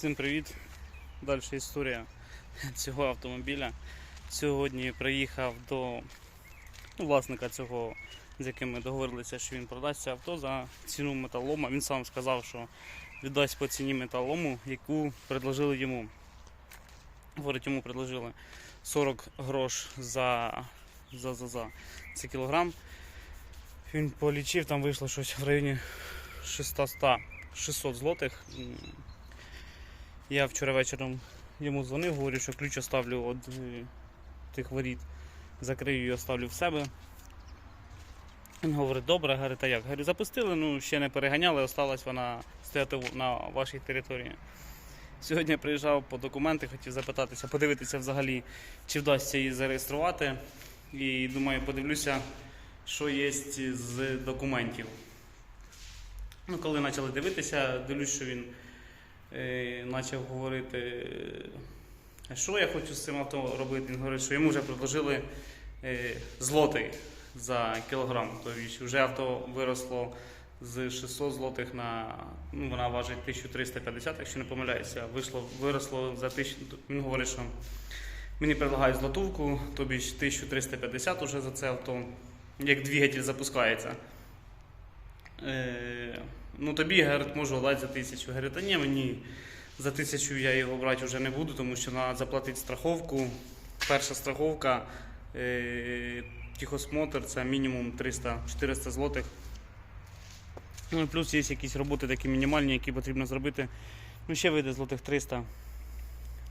Всім привіт! Далі історія цього автомобіля. Сьогодні приїхав до власника цього, з яким ми договорилися, що він продасть це авто за ціну металолома. Він сам сказав, що віддасть по ціні металолому, яку предложили йому. Говорить, йому предложили 40 грош за, за, за, за це кілограм. Він полічив, там вийшло щось в районі 600 600 злотих. Я вчора вечором йому дзвонив, говорю, що ключ оставлю від е, тих воріт, закрию і оставлю в себе. Він говорить, добре, говорить, а як? Говорю, запустили, ну ще не переганяли, осталась вона стояти на вашій території. Сьогодні приїжджав по документи, хотів запитатися, подивитися взагалі, чи вдасться її зареєструвати. І думаю, подивлюся, що є з документів. Ну, коли почали дивитися, дивлюсь, що він почав говорити, е, що я хочу з цим авто робити. Він говорить, що йому вже предложили е, злотий за кілограм. Тобто вже авто виросло з 600 злотих на ну, вона важить 1350, якщо не помиляюся. Вийшло, виросло за 1000, він говорить, що мені предлагають злотувку, тобі ж 1350 уже за це авто, як двигатель запускається. Е, ну тобі говорить, можу дати за тисячу. Говорить, та ні, мені за тисячу я його брати вже не буду, тому що треба заплатити страховку. Перша страховка, е, тихосмотр це мінімум 300-400 злотих. Ну і плюс є якісь роботи такі мінімальні, які потрібно зробити. Ну, ще вийде злотих 300.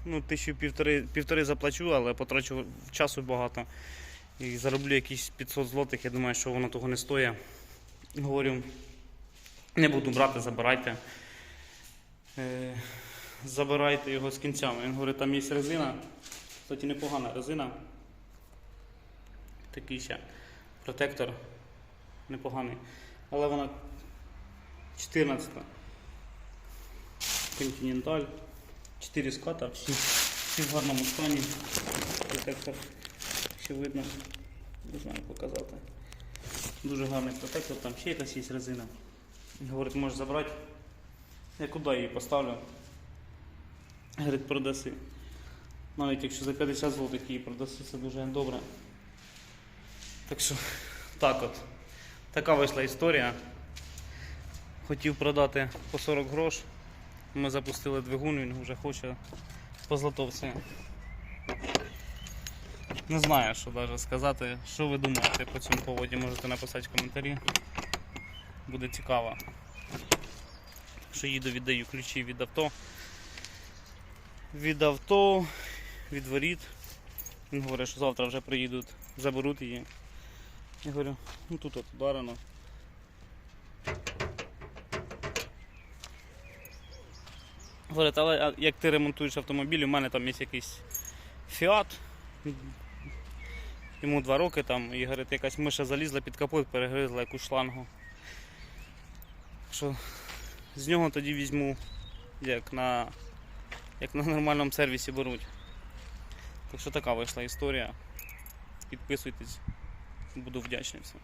Ну, тисячу півтори, півтори заплачу, але потрачу часу багато. І зароблю якісь 500 злотих, я думаю, що воно того не стоїть. Говорю, не буду брати, забирайте. Е, забирайте його з кінцями. Він говорить, там є резина. Кстати, непогана резина. Такий ще протектор непоганий. Але вона 14. Континенталь. 4 ската, всі, всі в гарному стані. Протектор ще видно. Не знаю показати. Дуже гарний протектор, там ще якась є резина. Говорить, можеш забрати. Я куди її поставлю? Говорить, продаси. Навіть якщо за 50 злотих її продаси, це дуже добре. Так що, так от. Така вийшла історія. Хотів продати по 40 грош. Ми запустили двигун, він вже хоче по злотовці. Не знаю, що навіть сказати. Що ви думаєте по цьому поводі, можете написати в коментарі. Буде цікаво. Що їду, віддаю ключі від авто. Від авто, від воріт. Він говорить, що завтра вже приїдуть, заберуть її. Я говорю, ну тут от ударено. Говорить, але як ти ремонтуєш автомобіль, у мене там є якийсь Fiat. Йому два роки там, і говорить, якась миша залізла під капот, перегризла якусь шлангу. Що з нього тоді візьму, як на, як на нормальному сервісі беруть. Так що така вийшла історія. Підписуйтесь, буду вдячний всім.